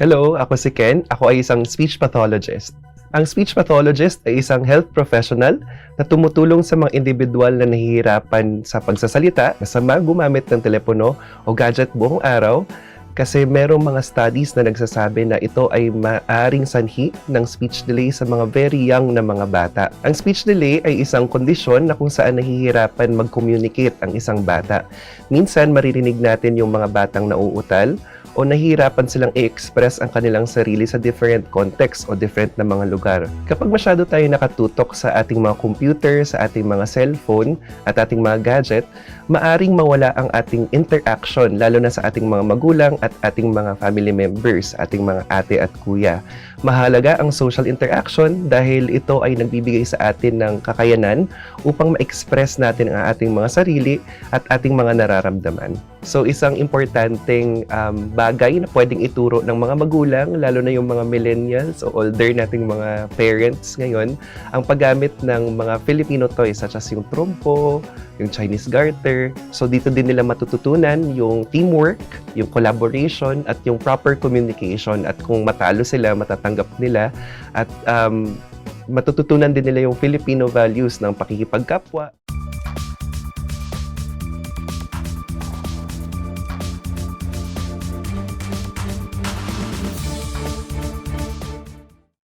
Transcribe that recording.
Hello, ako si Ken. Ako ay isang speech pathologist. Ang speech pathologist ay isang health professional na tumutulong sa mga individual na nahihirapan sa pagsasalita, masama gumamit ng telepono o gadget buong araw kasi merong mga studies na nagsasabi na ito ay maaring sanhi ng speech delay sa mga very young na mga bata. Ang speech delay ay isang kondisyon na kung saan nahihirapan mag-communicate ang isang bata. Minsan maririnig natin yung mga batang nauutal o nahihirapan silang i-express ang kanilang sarili sa different context o different na mga lugar. Kapag masyado tayo nakatutok sa ating mga computer, sa ating mga cellphone at ating mga gadget, maaring mawala ang ating interaction lalo na sa ating mga magulang at ating mga family members, ating mga ate at kuya. Mahalaga ang social interaction dahil ito ay nagbibigay sa atin ng kakayanan upang ma-express natin ang ating mga sarili at ating mga nararamdaman. So isang importanteng um, bagay na pwedeng ituro ng mga magulang, lalo na yung mga millennials o older nating mga parents ngayon, ang paggamit ng mga Filipino toys such as yung trompo, yung Chinese garter. So dito din nila matututunan yung teamwork, yung collaboration, at yung proper communication. At kung matalo sila, matatanggap nila. At um, matututunan din nila yung Filipino values ng pakikipagkapwa,